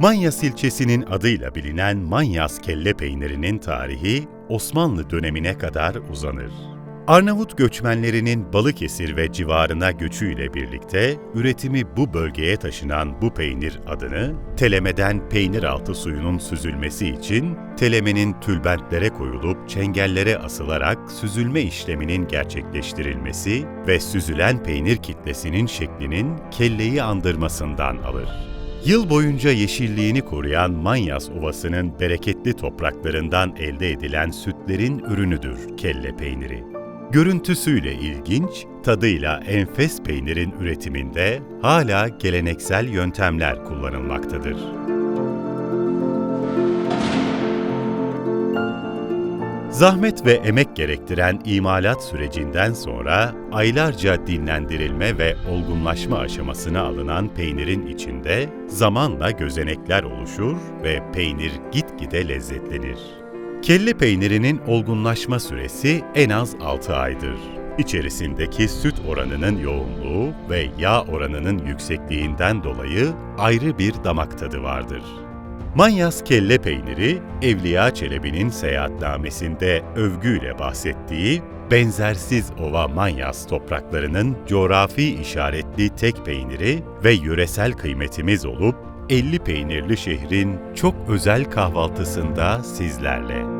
Manyas ilçesinin adıyla bilinen Manyas kelle peynirinin tarihi Osmanlı dönemine kadar uzanır. Arnavut göçmenlerinin Balıkesir ve civarına göçüyle birlikte üretimi bu bölgeye taşınan bu peynir adını telemeden peynir altı suyunun süzülmesi için telemenin tülbentlere koyulup çengellere asılarak süzülme işleminin gerçekleştirilmesi ve süzülen peynir kitlesinin şeklinin kelleyi andırmasından alır. Yıl boyunca yeşilliğini koruyan Manyas Ovası'nın bereketli topraklarından elde edilen sütlerin ürünüdür kelle peyniri. Görüntüsüyle ilginç, tadıyla enfes peynirin üretiminde hala geleneksel yöntemler kullanılmaktadır. Zahmet ve emek gerektiren imalat sürecinden sonra aylarca dinlendirilme ve olgunlaşma aşamasına alınan peynirin içinde zamanla gözenekler oluşur ve peynir gitgide lezzetlenir. Kelle peynirinin olgunlaşma süresi en az 6 aydır. İçerisindeki süt oranının yoğunluğu ve yağ oranının yüksekliğinden dolayı ayrı bir damak tadı vardır. Manyas kelle peyniri, Evliya Çelebi'nin seyahatnamesinde övgüyle bahsettiği benzersiz ova Manyas topraklarının coğrafi işaretli tek peyniri ve yöresel kıymetimiz olup 50 peynirli şehrin çok özel kahvaltısında sizlerle.